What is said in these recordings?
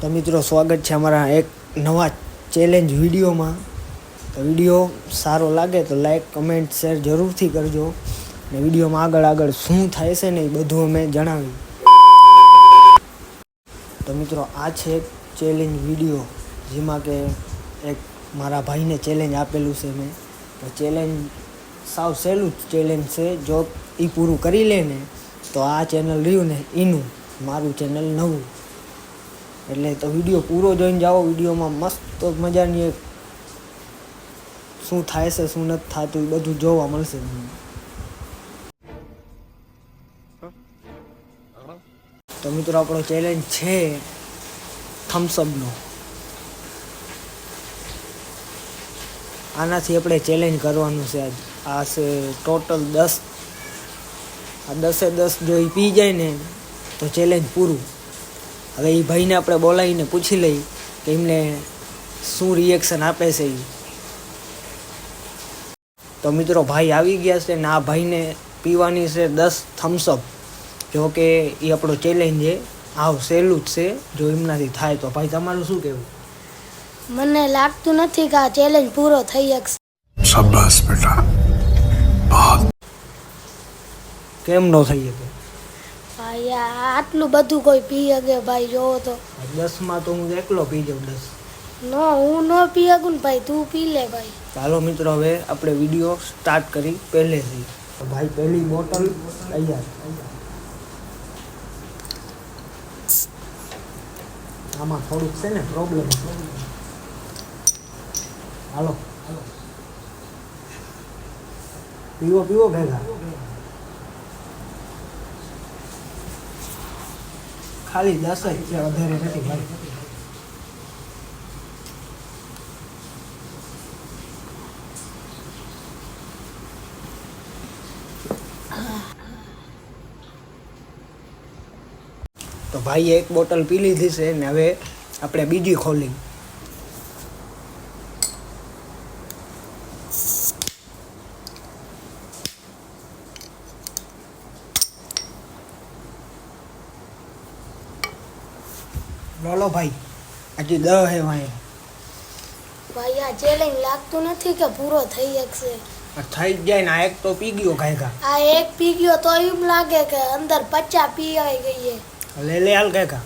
તો મિત્રો, સ્વાગત છે અમારા એક નવા ચેલેન્જ વિડીયોમાં. તો વીડિયો સારો લાગે તો લાઈક કમેન્ટ શેર જરૂરથી કરજો. ને વિડીયોમાં આગળ આગળ શું થાય છે ને એ બધું અમે જણાવ્યું તો મિત્રો, આ છે ચેલેન્જ વીડિયો, જેમાં કે એક મારા ભાઈને ચેલેન્જ આપેલું છે મેં. તો ચેલેન્જ સાવ સહેલું જ ચેલેન્જ છે. જો એ પૂરું કરી લે ને, તો આ ચેનલ રહ્યું ને એનું મારું ચેનલ નવું. એટલે તો વીડિયો પૂરો જોઈને જાઓ, વિડીયોમાં મસ્ત મજાની એક શું થાય છે, શું નથી થતું, એ બધું જોવા મળશે. તો મિત્રો, આપણો ચેલેન્જ છે થમ્સઅપનો આનાથી આપણે ચેલેન્જ કરવાનું છે આજ. આ છે ટોટલ દસ. આ દસે દસ જો એ પી જાય ને, તો ચેલેન્જ પૂરું. હવે એ ભાઈને આપણે બોલાવીને પૂછી લઈ કે એમને શું રિએક્શન આપે છે એ તો મિત્રો ભાઈ આવી ગયા છે ને આ ભાઈને પીવાની છે દસ થમ્સઅપ જો કે એ આપણો ચેલેન્જ છે. આવ સહેલું જ છે. જો એમનાથી થાય તો ભાઈ તમારું શું કહેવું? મને લાગતું નથી કે આ ચેલેન્જ પૂરો થઈ શકશે. શાબાશ બેટા. કેમ નો થઈ શકે? ભાઈ આટલું બધું કોઈ પી શકે ભાઈ જોવો તો. દસમાં તો હું એકલો પી જાઉં દસ. નો હું ન પી શકું ને ભાઈ તું પી લે ભાઈ. ચાલો મિત્રો હવે આપણે વીડિયો સ્ટાર્ટ કરી પહેલેથી. ભાઈ પહેલી બોટલ તૈયાર. આમાં થોડુંક છે ને પ્રોબ્લેમ હાલો. પીવો પીવો ભેગા. ખાલી દસ જ વધારે નથી ભાઈ. તો ભાઈએ એક બોટલ પી લીધી છે ને હવે આપણે બીજી ખોલી બોલો ભાઈ હજી દહ હે ભાઈ ભાઈ આ ચેલેન્જ લાગતું નથી કે પૂરો થઈ શકશે થઈ જાય ને આ એક તો પી ગયો ઘાયગા આ એક પી ગયો તો એમ લાગે કે અંદર પચા પી આવી ગઈ. લે લે હાલ ઘાયગા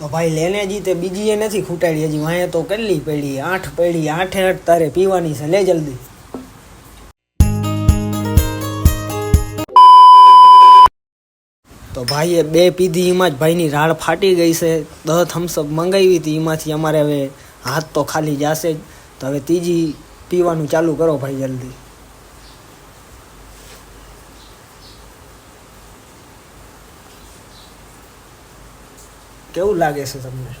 તો ભાઈ લેને જી તે બીજી એ નથી ખૂટાડી, હજી વાંહે તો કેટલી પડી, આઠ પડી, આઠે આઠ તારે પીવાની છે, લે જલ્દી. તો ભાઈએ બે પીધી, એમાં જ ભાઈની રાડ ફાટી ગઈ છે, દહ થમ્સઅપ મંગાવી હતી, એમાંથી અમારે હવે હાથ તો ખાલી જશે જ. તો હવે ત્રીજી પીવાનું ચાલુ કરો ભાઈ જલ્દી. કેવું લાગે છે તમને?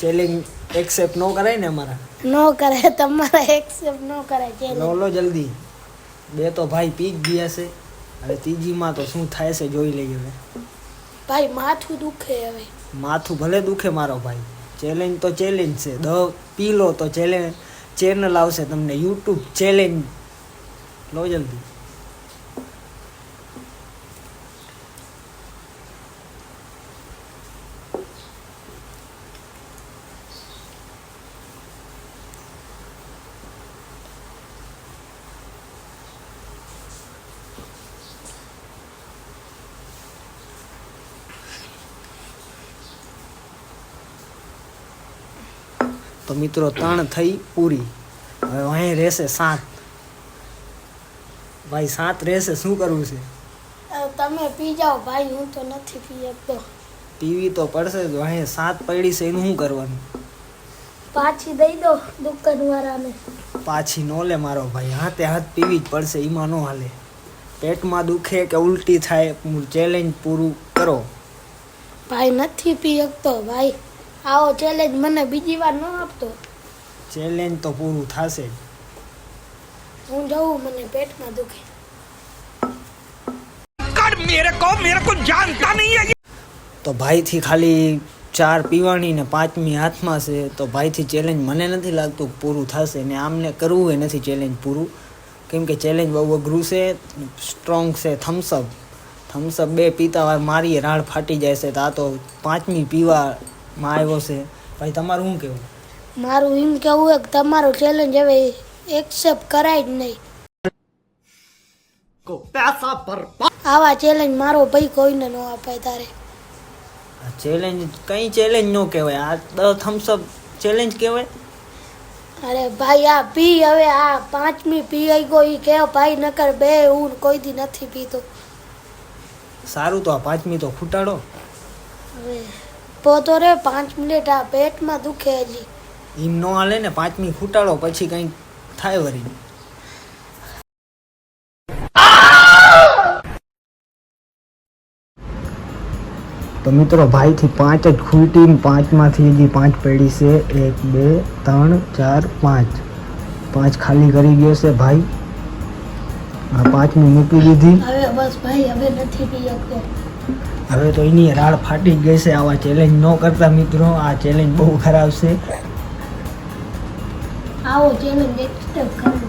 ચેલેન્જ એક્સેપ્ટ નો કરાય ને અમારા? નો કરે તમારે એક્સેપ્ટ નો કરે લો ચેલેન્જ લો જલ્દી. બે તો ભાઈ પી જ ગયા છે. હવે ત્રીજીમાં તો શું થાય છે જોઈ લઈએ હવે. ભાઈ માથું દુખે હવે. માથું ભલે દુખે મારો ભાઈ. ચેલેન્જ તો ચેલેન્જ છે. દ પી લો તો ચેલેન્જ ચેનલ આવશે તમને. યુટ્યુબ ચેલેન્જ લો જલ્દી. તો મિત્રો ત્રણ થઈ પૂરી. હવે અહીં રહેશે સાત. ભાઈ સાત રહેશે. શું કરવું છે? તમે પી જાઓ. ભાઈ હું તો નથી પી શકતો. પીવી તો પડશે જ. અહીં સાત પડી છે એનું શું કરવાનું? પાછી દઈ દો દુકાન વાળાને પાછી નો લે મારો ભાઈ. હાથે હાથ પીવી જ પડશે એમાં નો હાલે. પેટમાં દુખે કે ઉલટી થાય ચેલેન્જ પૂરું કરો. ભાઈ નથી પી શકતો ભાઈ. આવો ચેલેન્જ મને બીજી વાર ન આપતો. ચેલેન્જ તો પૂરું થશે જ. હું જાઉં મને પેટમાં દુખે. મેરે કો મેરે કો જાનતા નહીં તો ભાઈથી ખાલી ચાર પીવાની ને પાંચમી હાથમાં છે તો ભાઈથી ચેલેન્જ મને નથી લાગતું પૂરું થશે ને આમને કરવું એ નથી ચેલેન્જ પૂરું. કેમ કે ચેલેન્જ બહુ અઘરું છે સ્ટ્રોંગ છે થમ્સઅપ થમ્સઅપ બે પીતા મારીએ રાળ ફાટી જાય છે તો આ તો પાંચમી પીવા પીવામાં આવ્યો છે. ભાઈ તમારું શું કહેવું? મારું એમ કેવું છે કે તમારો ચેલેન્જ હવે એક્સેપ્ટ કરાય જ નહીં. આવા ચેલેન્જ મારો ભાઈ કોઈને ન આપે તારે. ચેલેન્જ કઈ ચેલેન્જ નો કહેવાય? આ દ થમ્સઅપ ચેલેન્જ કહેવાય? અરે ભાઈ આ પી હવે આ પાંચમી પી આઈ ગઈ કે ભાઈ નકર બે હું કોઈ દી નથી પીતો. સારું તો આ પાંચમી તો ખૂટાડો. હવે પોતો રે પાંચ મિનિટ આ પેટમાં દુખે હજી. એમ નો હાલે ને પાંચમી ખૂટાડો પછી કંઈક થાય વરી તો મિત્રો ભાઈથી પાંચ જ ખૂટી ને પાંચમાંથી હજી પાંચ પડી છે. એક બે ત્રણ ચાર પાંચ. પાંચ ખાલી કરી ગયો છે ભાઈ. આ પાંચમી મૂકી દીધી. હવે બસ ભાઈ હવે નથી પી શકતો હવે તો એની રાડ ફાટી ગઈ છે આવા ચેલેન્જ ન કરતા મિત્રો. આ ચેલેન્જ બહુ ખરાબ છે. આવો ચેલેન્જ એક્સેપ્ટ કરવો